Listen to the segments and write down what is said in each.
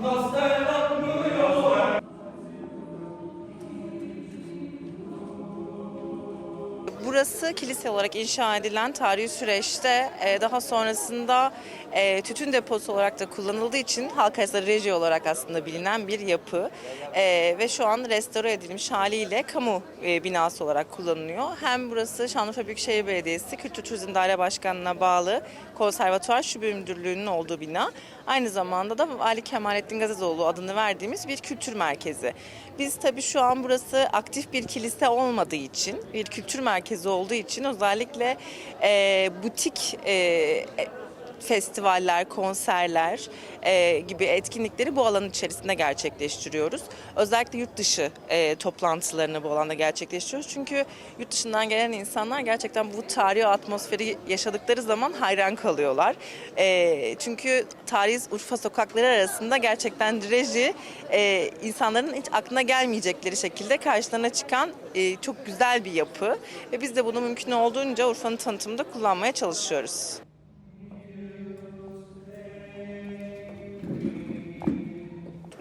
nós Burası kilise olarak inşa edilen tarihi süreçte e, daha sonrasında e, tütün deposu olarak da kullanıldığı için halk arasında reji olarak aslında bilinen bir yapı E, ve şu an restore edilmiş haliyle kamu e, binası olarak kullanılıyor. Hem burası Şanlıurfa Büyükşehir Belediyesi Kültür Turizm Daire Başkanlığı'na bağlı konservatuar şube müdürlüğünün olduğu bina. Aynı zamanda da Ali Kemalettin Gazizoğlu adını verdiğimiz bir kültür merkezi. Biz tabii şu an burası aktif bir kilise olmadığı için, bir kültür merkezi olduğu için özellikle e, butik e, festivaller, konserler e, gibi etkinlikleri bu alanın içerisinde gerçekleştiriyoruz. Özellikle yurt dışı e, toplantılarını bu alanda gerçekleştiriyoruz. Çünkü yurt dışından gelen insanlar gerçekten bu tarihi atmosferi yaşadıkları zaman hayran kalıyorlar. E, çünkü tarihi Urfa sokakları arasında gerçekten reji e, insanların hiç aklına gelmeyecekleri şekilde karşılarına çıkan e, çok güzel bir yapı. Ve biz de bunu mümkün olduğunca Urfa'nın tanıtımında kullanmaya çalışıyoruz.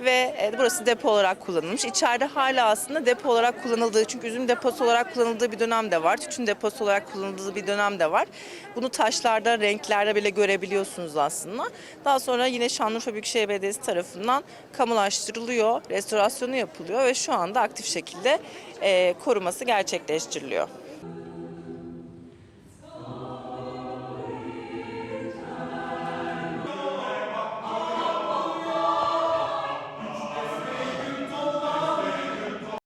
Ve e, burası depo olarak kullanılmış. İçeride hala aslında depo olarak kullanıldığı çünkü üzüm deposu olarak kullanıldığı bir dönem de var. Tütün deposu olarak kullanıldığı bir dönem de var. Bunu taşlarda, renklerde bile görebiliyorsunuz aslında. Daha sonra yine Şanlıurfa Büyükşehir Belediyesi tarafından kamulaştırılıyor, restorasyonu yapılıyor ve şu anda aktif şekilde e, koruması gerçekleştiriliyor.